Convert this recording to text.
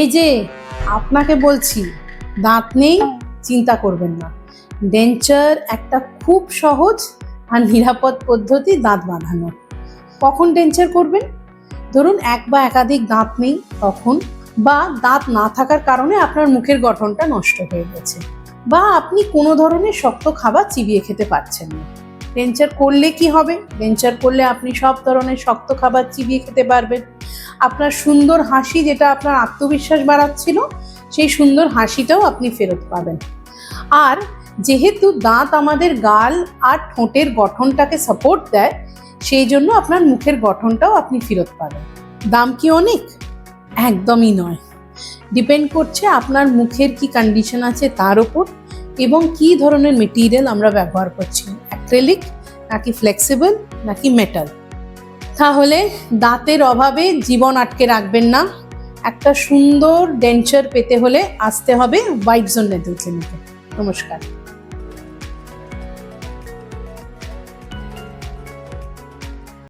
এই যে, আপনাকে বলছি, দাঁত নেই, চিন্তা করবেন না। ডেঞ্চার একটা খুব সহজ আর নিরাপদ পদ্ধতি দাঁত বাঁধানোর কখন ডেঞ্চার করবেন? ধরুন এক বা একাধিক দাঁত নেই তখন, বা দাঁত না থাকার কারণে আপনার মুখের গঠনটা নষ্ট হয়ে গেছে, বা আপনি কোনো ধরনের শক্ত খাবার চিবিয়ে খেতে পারছেন না। ডেঞ্চার করলে কি হবে? ডেঞ্চার করলে আপনি সব ধরনের শক্ত খাবার চিবিয়ে খেতে পারবেন। আপনার সুন্দর হাসি যেটা আপনার আত্মবিশ্বাস বাড়াচ্ছিল, সেই সুন্দর হাসিটাও আপনি ফেরত পাবেন। আর যেহেতু দাঁত আমাদের গাল আর ঠোঁটের গঠনটাকে সাপোর্ট দেয়, সেই জন্য আপনার মুখের গঠনটাও আপনি ফেরত পাবেন। দাম কি অনেক? একদমই নয়। ডিপেন্ড করছে আপনার মুখের কি কন্ডিশন আছে তার ওপর এবং কি ধরনের মেটেরিয়াল আমরা ব্যবহার করছি। অ্যাক্রেলিক নাকি ফ্লেক্সিবল নাকি মেটাল তাহলে দাঁতের অভাবে জীবন আটকে রাখবেন না। একটা সুন্দর ডেঞ্চার পেতে হলে আসতে হবে হোয়াইট জোন দুধ ক্লিনিকে নমস্কার।